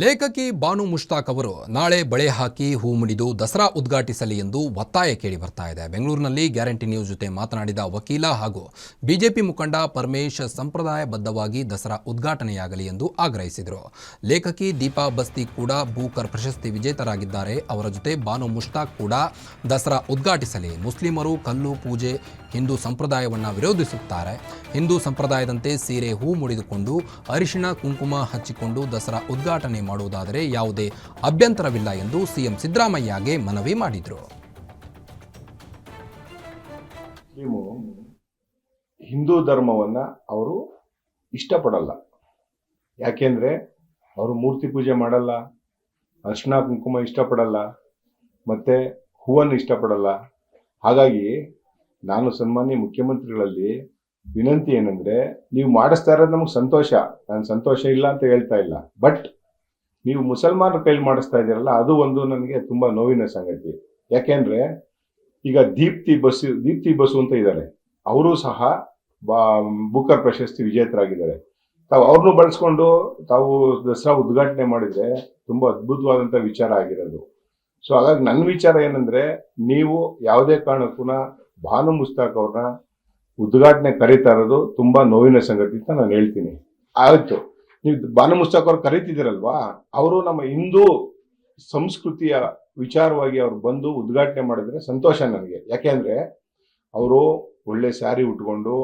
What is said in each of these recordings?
ಲೇಖಕಿ ಬಾನು ಮುಷ್ತಾಕ್ ಅವರು ನಾಳೆ ಬಳೆ ಹಾಕಿ ಹೂ ಮುಡಿದು ದಸರಾ ಉದ್ಘಾಟಿಸಲಿ ಎಂದು ಒತ್ತಾಯ ಕೇಳಿ ಬರ್ತಾ ಇದೆ. ಬೆಂಗಳೂರಿನಲ್ಲಿ ಗ್ಯಾರಂಟಿ ನ್ಯೂಸ್ ಜೊತೆ ಮಾತನಾಡಿದ ವಕೀಲ ಹಾಗೂ ಬಿಜೆಪಿ ಮುಖಂಡ ಪರಮೇಶ್ ಸಂಪ್ರದಾಯಬದ್ಧವಾಗಿ ದಸರಾ ಉದ್ಘಾಟನೆಯಾಗಲಿ ಎಂದು ಆಗ್ರಹಿಸಿದರು. ಲೇಖಕಿ ದೀಪಾ ಬಸ್ತಿ ಕೂಡ ಭೂಕರ್ ಪ್ರಶಸ್ತಿ ವಿಜೇತರಾಗಿದ್ದಾರೆ. ಅವರ ಜೊತೆ ಬಾನು ಮುಷ್ತಾಕ್ ಕೂಡ ದಸರಾ ಉದ್ಘಾಟಿಸಲಿ. ಮುಸ್ಲಿಮರು ಕಲ್ಲು ಪೂಜೆ, ಹಿಂದೂ ಸಂಪ್ರದಾಯವನ್ನು ವಿರೋಧಿಸುತ್ತಾರೆ. ಹಿಂದೂ ಸಂಪ್ರದಾಯದಂತೆ ಸೀರೆ ಹೂ ಮುಡಿದುಕೊಂಡು ಅರಿಶಿಣ, ಕುಂಕುಮ ಹಚ್ಚಿಕೊಂಡು ದಸರಾ ಉದ್ಘಾಟನೆ ಮಾಡುವುದಾದರೆ ಯಾವುದೇ ಅಭ್ಯಂತರವಿಲ್ಲ ಎಂದು ಸಿಎಂ ಸಿದ್ದರಾಮಯ್ಯಗೆ ಮನವಿ ಮಾಡಿದರು. ಹಿಂದೂ ಧರ್ಮವನ್ನ ಅವರು ಇಷ್ಟಪಡಲ್ಲ. ಯಾಕೆಂದ್ರೆ ಅವರು ಮೂರ್ತಿ ಪೂಜೆ ಮಾಡಲ್ಲ ಅರ್ಶನ ಕುಂಕುಮ ಇಷ್ಟಪಡಲ್ಲ, ಮತ್ತೆ ಹೂವನ್ನು ಇಷ್ಟಪಡಲ್ಲ. ಹಾಗಾಗಿ ನಾನು ಸನ್ಮಾನ್ಯ ಮುಖ್ಯಮಂತ್ರಿಗಳಲ್ಲಿ ವಿನಂತಿ ಏನಂದ್ರೆ, ನೀವು ಮಾಡಿಸ್ತಾ ಇರೋದು ನಮ್ಗೆ ಸಂತೋಷ. ನಾನು ಸಂತೋಷ ಇಲ್ಲ ಅಂತ ಹೇಳ್ತಾ ಇಲ್ಲ. ಬಟ್ ನೀವು ಮುಸಲ್ಮಾನರ ಕೈಲಿ ಮಾಡಿಸ್ತಾ ಇದ್ದೀರಲ್ಲ ಅದು ಒಂದು ನನಗೆ ತುಂಬಾ ನೋವಿನ ಸಂಗತಿ. ಯಾಕೆಂದ್ರೆ, ಈಗ ದೀಪ್ತಿ ಬಸ್, ದೀಪ್ತಿ ಬಸ್ಸು ಅಂತ ಇದ್ದಾರೆ. ಅವರು ಸಹ ಬುಕರ್ ಪ್ರಶಸ್ತಿ ವಿಜೇತರಾಗಿದ್ದಾರೆ. ತಾವು ಅವ್ರನ್ನೂ ಬಳಸ್ಕೊಂಡು ತಾವು ದಸರಾ ಉದ್ಘಾಟನೆ ಮಾಡಿದ್ರೆ ತುಂಬಾ ಅದ್ಭುತವಾದಂತ ವಿಚಾರ ಆಗಿರೋದು. ಸೊ ಹಾಗಾಗಿ ನನ್ನ ವಿಚಾರ ಏನಂದ್ರೆ, ನೀವು ಯಾವುದೇ ಕಾರಣಕ್ಕೂ ಭಾನು ಮುಸ್ತಾಕ್ ಅವ್ರನ್ನ ಉದ್ಘಾಟನೆ ಕರೀತಾ ಇರೋದು ತುಂಬಾ ನೋವಿನ ಸಂಗತಿ ಅಂತ ನಾನು ಹೇಳ್ತೀನಿ. ಆಯ್ತು. ನೀವು ಬಾನು ಮುಸ್ತಾಕ್ ಅವ್ರು ಕರೀತಿದ್ದೀರಲ್ವಾ? ಅವರು ನಮ್ಮ ಹಿಂದೂ ಸಂಸ್ಕೃತಿಯ ವಿಚಾರವಾಗಿ ಅವ್ರು ಬಂದು ಉದ್ಘಾಟನೆ ಮಾಡಿದ್ರೆ ಸಂತೋಷ ನನಗೆ. ಯಾಕೆಂದ್ರೆ ಅವರು ಒಳ್ಳೆ ಸ್ಯಾರಿ ಉಟ್ಕೊಂಡು,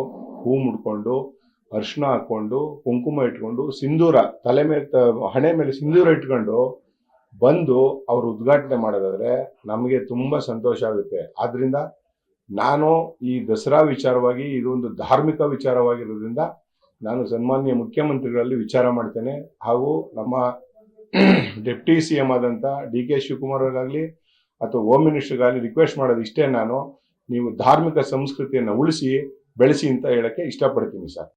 ಹೂ ಮುಡ್ಕೊಂಡು ಅರ್ಶಿನ ಹಾಕೊಂಡು ಕುಂಕುಮ ಇಟ್ಕೊಂಡು, ಸಿಂಧೂರ ತಲೆ ಮೇಲೆ ಹಣೆ ಮೇಲೆ ಸಿಂಧೂರ ಇಟ್ಕೊಂಡು ಬಂದು ಅವರು ಉದ್ಘಾಟನೆ ಮಾಡೋದಾದ್ರೆ ನಮಗೆ ತುಂಬ ಸಂತೋಷ ಆಗುತ್ತೆ. ಆದ್ರಿಂದ ನಾನು ಈ ದಸರಾ ವಿಚಾರವಾಗಿ, ಇದೊಂದು ಧಾರ್ಮಿಕ ವಿಚಾರವಾಗಿರೋದ್ರಿಂದ ನಾನು ಸನ್ಮಾನ್ಯ ಮುಖ್ಯಮಂತ್ರಿಗಳಲ್ಲಿ ವಿಚಾರ ಮಾಡ್ತೇನೆ. ಹಾಗೂ ನಮ್ಮ ಡೆಪ್ಟಿ ಸಿ ಎಂ ಆದಂಥ ಡಿ ಕೆ ಶಿವಕುಮಾರ್ ಅವರಾಗಲಿ ಅಥವಾ ಹೋಮ್ ಮಿನಿಸ್ಟರ್ಗಾಗಲಿ ರಿಕ್ವೆಸ್ಟ್ ಮಾಡೋದು ಇಷ್ಟೇ ನಾನು. ನೀವು ಧಾರ್ಮಿಕ ಸಂಸ್ಕೃತಿಯನ್ನು ಉಳಿಸಿ, ಬೆಳೆಸಿ ಅಂತ ಹೇಳಕ್ಕೆ ಇಷ್ಟಪಡ್ತೀನಿ ಸರ್.